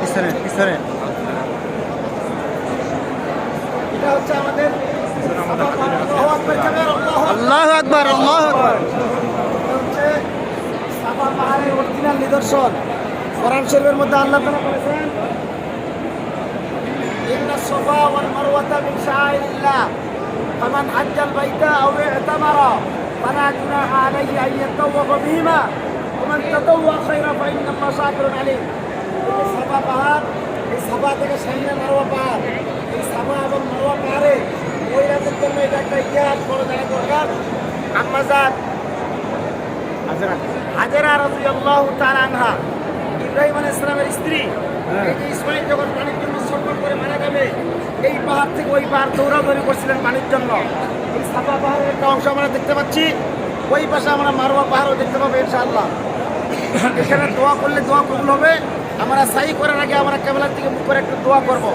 পিছনে পিছনে। এটা হচ্ছে আমাদের আল্লাহু আকবার কাবের, আল্লাহু আকবার। আল্লাহ আকবার আল্লাহ আকবার। হচ্ছে সাফা পাহাড়ের অরিজিনাল নিদর্শন। কোরআন শরীফের মধ্যে আল্লাহ তাআলা বলেছেন ইন্না সাফা ওয়াল মারওয়াতা মিন শাআইরিল্লাহ ফামান হাজ্জাল বাইতা আও ইতামারা আলাইহি আন ইয়াতাওয়াফা বিহিমা ওমান তাতাওয়া খায়রা ফাইন্না আল্লাহ শাকিরুন আলিম এই যে সাফা পাহাড় এই সাফা থেকে সামনে মারওয়া পাহাড় এই সাফা এবং পাহাড়ে মহিলাদের জন্য এটা একটা ইতিহাস বড় জানা দরকার। আম্মাজান হাজারা হাজারা রাদিয়াল্লাহু তাআলা আনহা ইব্রাহিম আলাইহিস সালামের স্ত্রী হ্যাঁ। এই যে ইসমাইল যখন পানির জন্য সংকট করে মারা যাবে এই পাহাড় থেকে ওই পাহাড় দৌড়াদৌড়ি করছিলেন পানির জন্য। এই সাফা পাহাড়ের একটা অংশ আমরা দেখতে পাচ্ছি। ওই পাশে আমরা মারোয়া পাহাড়ও দেখতে পাবো ইনশাআল্লাহ। এখানে দোয়া করলে দোয়া কবুল হবে। আমরা সাই করার আগে আমরা কেবলার দিকে মুখ করে একটু দোয়া করব।